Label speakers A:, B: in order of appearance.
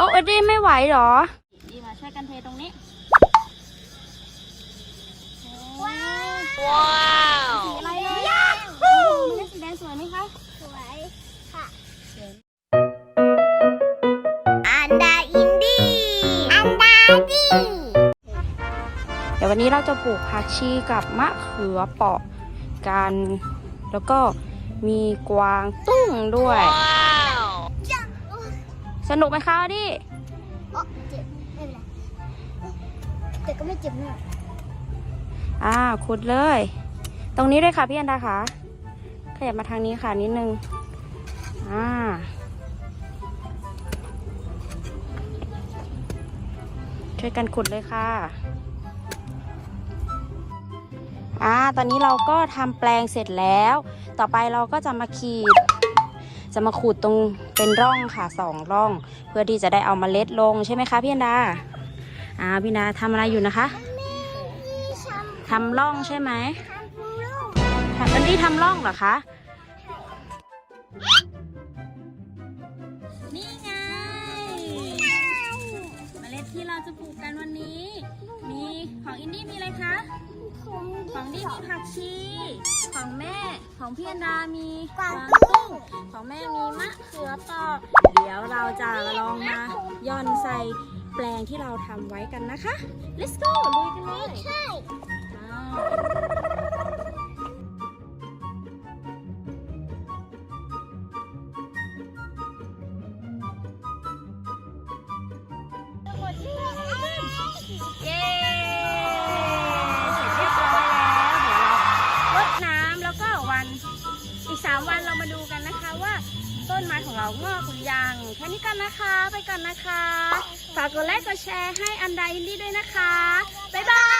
A: โอ้เอ็ดดี้ไม่ไหวเหรอ
B: ดีมาช่วยกันเทตรงนี้
C: ว้าว
B: ว้าว
C: สีอะไรเลย
B: มันเป็นสีแดงสวยไหมคะ
C: สวยค่ะ อันดาอินดี้ อันดาดี
A: เดี๋ยววันนี้เราจะปลูกผักชีกับมะเขือเปราะกัน แล้วก็มีกวางตุ้งด้วย
C: จัง
A: สนุกไหมคะอดี้
C: โอ้เจ็บไม่เป็นไรแต่ก็ไม่เจ็บมาก
A: อ่าขุดเลย ตรงนี้ด้วยค่ะพี่อันดาค่ะขยับมาทางนี้ค่ะนิดนึงอ่าช่วยกันขุดเลยค่ะอ่าตอนนี้เราก็ทำแปลงเสร็จแล้ว ต่อไปเราก็จะมาขีด จะมาขูดตรงเป็นร่องค่ะสองร่อง เพื่อที่จะได้เอามาเล็ดลงใช่ไหมคะพี่อันดาอ่าพี่นาทำอะไรอยู่นะคะ
C: ทำ
A: ร่องใช่ไหม
C: ทำลูก
A: ทำอันนี้ทำร่องเหรอคะ
B: นี่ไงเมล็ดที่เราจะปลูกกันวันนี้ มีของอินดี้มีอะไรคะ ของดี้มีผักชี ของแม่ ของพี่อันดามี
C: กวาง
B: กวาง
C: ตุ้
B: ตุ้
C: ง
B: งของแม่มีมะเขือเปราะเดี๋ยวเราจะลองมาย่อนใส่แปลงที่เราทำไว้กันนะคะ let's go ลุยกันเลย
A: อีก 3 วันเรามาดูกันนะคะว่าต้นไม้ของเรางอกหรือยังแค่นี้กันนะคะ ไปก่อนนะคะ ฝากกดไลค์กดแชร์ให้อันดาอินดี้ด้วยนะคะ บ๊ายบาย